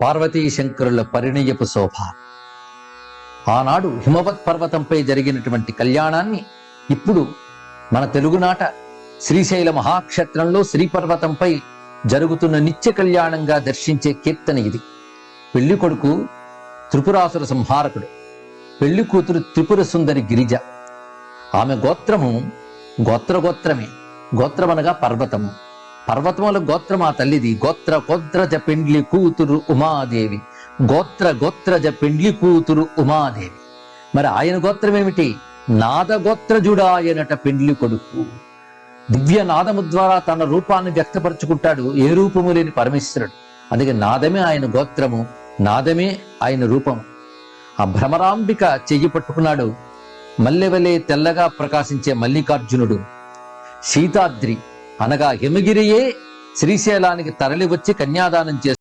పార్వతీ శంకరుల పరిణయపు శోభ. ఆనాడు హిమవత్ పర్వతంపై జరిగినటువంటి కళ్యాణాన్ని ఇప్పుడు మన తెలుగునాట శ్రీశైల మహాక్షేత్రంలో శ్రీపర్వతంపై జరుగుతున్న నిత్య కళ్యాణంగా దర్శించే కీర్తన ఇది. పెళ్ళి కొడుకు త్రిపురాసుర సంహారకుడు పెళ్ళి కూతురు త్రిపుర సుందరి గిరిజ. ఆమె గోత్రము గోత్రగోత్రమే గోత్రమనగా పర్వతము. పర్వతముల గోత్రం ఆ తల్లిది. గోత్ర గోత్రజ పెండ్లి కూతురు ఉమాదేవి. గోత్ర గోత్రజ పెండ్లి కూతురు ఉమాదేవి. మరి ఆయన గోత్రం ఏమిటి నాదగోత్రజుడాయనట పెండ్లి కొడుకు. దివ్య నాదము ద్వారా తన రూపాన్ని వ్యక్తపరచుకుంటాడు. ఏ రూపము లేని పరమేశ్వరుడు. అందుకే నాదమే ఆయన గోత్రము. నాదమే ఆయన రూపము. ఆ భ్రమరాంబిక చెయ్యి పట్టుకున్నాడు. మల్లెవలే తెల్లగా ప్రకాశించే మల్లికార్జునుడు. సీతాద్రి. అనగా హిమగిరియే శ్రీశైలానికి తరలి వచ్చి కన్యాదానం చేసి